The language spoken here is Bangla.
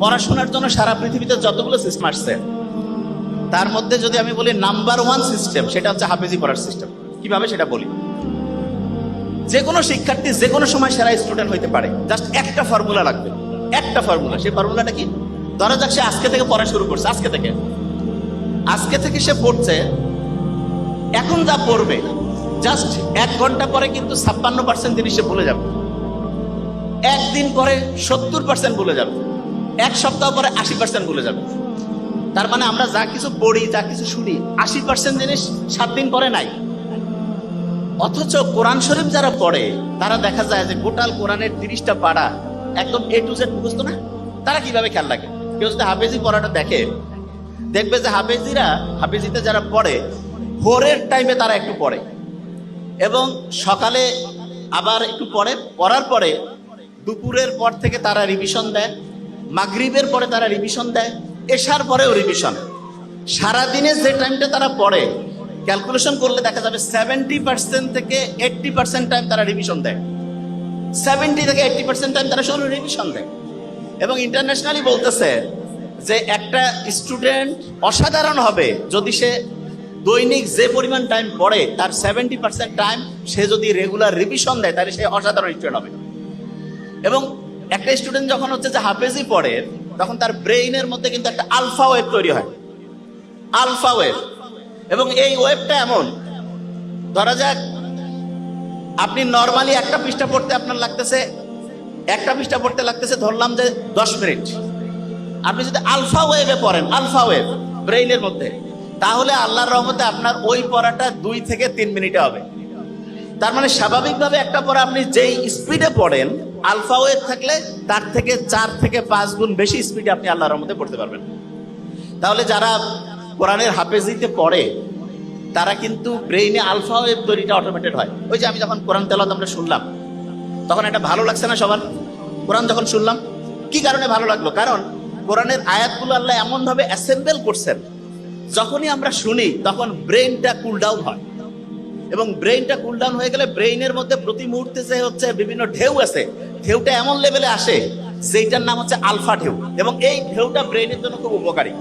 পড়াশোনার জন্য সারা পৃথিবীতে যতগুলো সিস্টেম আসছে, তার মধ্যে যদি আমি বলি নাম্বার ওয়ান সিস্টেম সেটা হচ্ছে হাফেজি পড়ার সিস্টেম কীভাবে সেটা বলি? যে কোনো শিক্ষার্থী যে কোনো সময় সেরা স্টুডেন্ট হইতে পারে। জাস্ট একটা ফর্মুলা লাগবে। একটা ফর্মুলা সেই ফর্মুলাটা কি? ধরা যাক সে আজকে থেকে পড়া শুরু করছে, আজকে থেকে। আজকে থেকে সে পড়ছে, এখন যা পড়বে জাস্ট এক ঘণ্টা পরে কিন্তু ছাপ্পান্ন পার্সেন্ট জিনিস সে ভুলে যাবে। একদিন পরে সত্তর পার্সেন্ট ভুলে যাবে। এক সপ্তাহ পরে আশি পার্সেন্ট ভুলে যাবে। তার মানে আমরা যা কিছু পড়ি, যা কিছু শুনি, আশি পার্সেন্ট জিনিস সাত দিন পরে নাই। অথচ কোরআন শরীফ যারা পড়ে, তারা দেখা যায় যে গোটাল কোরআনের তিরিশটা পাড়া একদম এ টু জেড মুখস্থ না? তারা কীভাবে খেয়াল রাখে? কেউ যদি হাফেজি পড়াটা দেখে, দেখবে যে হাফেজিরা, হাফেজিতে যারা পড়ে, ভোরের টাইমে তারা একটু পড়ে। এবং সকালে আবার একটু পড়ে, পড়ার পরে দুপুরের পর থেকে তারা রিভিশন দেয়। মাগরিবের পরে তারা রিভিশন দেয়, এশার পরেও রিভিশন সারাদিনে যে টাইমটা তারা পড়ে ক্যালকুলেশন করলে দেখা যাবে সেভেন্টি পার্সেন্ট থেকে এইট্টি পার্সেন্ট টাইম তারা রিভিশন দেয়। সেভেন্টি থেকে এইট্টি পার্সেন্ট টাইম তারা শুধু রিভিশন দেয়। এবং ইন্টারন্যাশনালি বলতেছে যে একটা স্টুডেন্ট অসাধারণ হবে যদি সে দৈনিক যে পরিমাণ টাইম পড়ে, তার সেভেন্টি পার্সেন্ট টাইম সে যদি রেগুলার রিভিশন দেয়, তাহলে সে অসাধারণ স্টুডেন্ট হবে। এবং একটা স্টুডেন্ট যখন হচ্ছে যে হাফেজি পড়ে, তখন তার ব্রেইনের মধ্যে কিন্তু একটা আলফা ওয়েভ তৈরি হয়। আলফা ওয়েভ এবং এই ওয়েভটা এমন। ধরা যাক, আপনি নর্মালি একটা পৃষ্ঠা পড়তে আপনার লাগতেছে, একটা পৃষ্ঠা পড়তে লাগতেছে, ধরলাম যে দশ মিনিট। আপনি যদি আলফা ওয়েভে পড়েন আলফা ওয়েভ ব্রেইনের মধ্যে, তাহলে আল্লাহর রহমতে আপনার ওই পড়াটা দুই থেকে তিন মিনিটে হবে। তার মানে স্বাভাবিকভাবে একটা পড়া আপনি যেই স্পিডে পড়েন আলফা ওয়েভ থাকলে তার থেকে চার থেকে পাঁচ গুণ বেশি স্পিডে আপনি আল্লাহর রহমতে পড়তে পারবেন। তাহলে যারা কোরআনের হাফেজিতে পড়ে, তারা কিন্তু ব্রেইনে আলফা ওয়েভ তৈরিটা অটোমেটেড হয়। ওই যে আমি যখন কোরআন তেলাত আমরা শুনলাম, তখন এটা ভালো লাগছে না সবার? কোরআন যখন শুনলাম, কি কারণে ভালো লাগল? কারণ কোরআনের আয়াতগুলো আল্লাহ এমনভাবে অ্যাসেম্বল করছেন, যখনই আমরা শুনি, তখন ব্রেইনটা কুল ডাউন হয়। এবং ব্রেইনটা কুল ডাউন হয়ে গেলে ব্রেইনের মধ্যে প্রতি মুহূর্তে যে হচ্ছে বিভিন্ন ঢেউ আছে ঢেউটা এমন লেভেলে আসে যেটার নাম হচ্ছে আলফা ঢেউ। এবং এই ঢেউটা ব্রেনের জন্য খুব উপকারী।